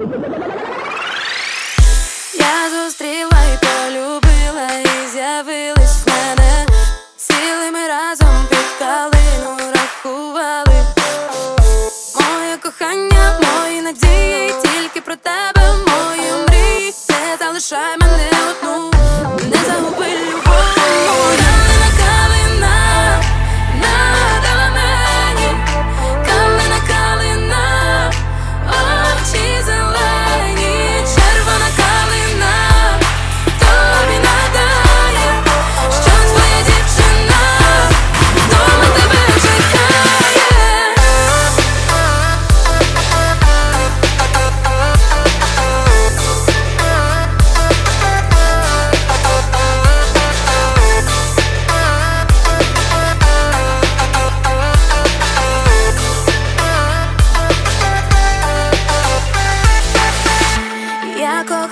Я зустріла і полюбила, і з'явилась в мене. Сіли ми разом під калину рахували. Моє кохання, мої надії, тільки про тебе, мої мрії. Не залишай мене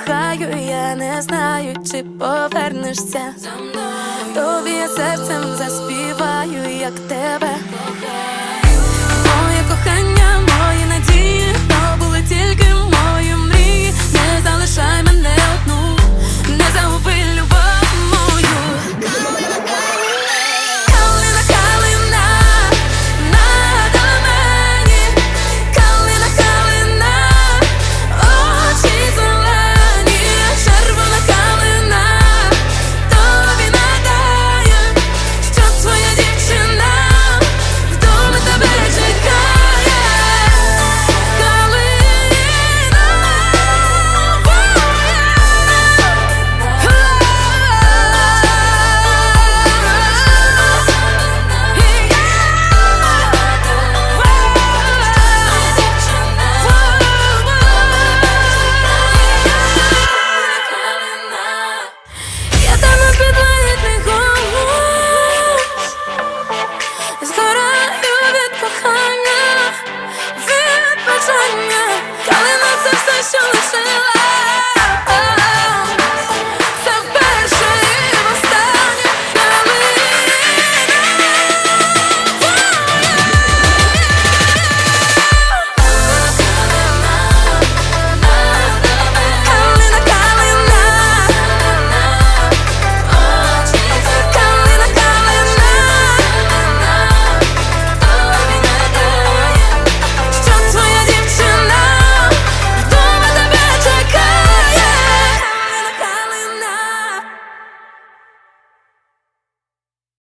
кохаю, я не знаю, чи повернешся за мною. Тобі я серцем заспіваю, як тебе.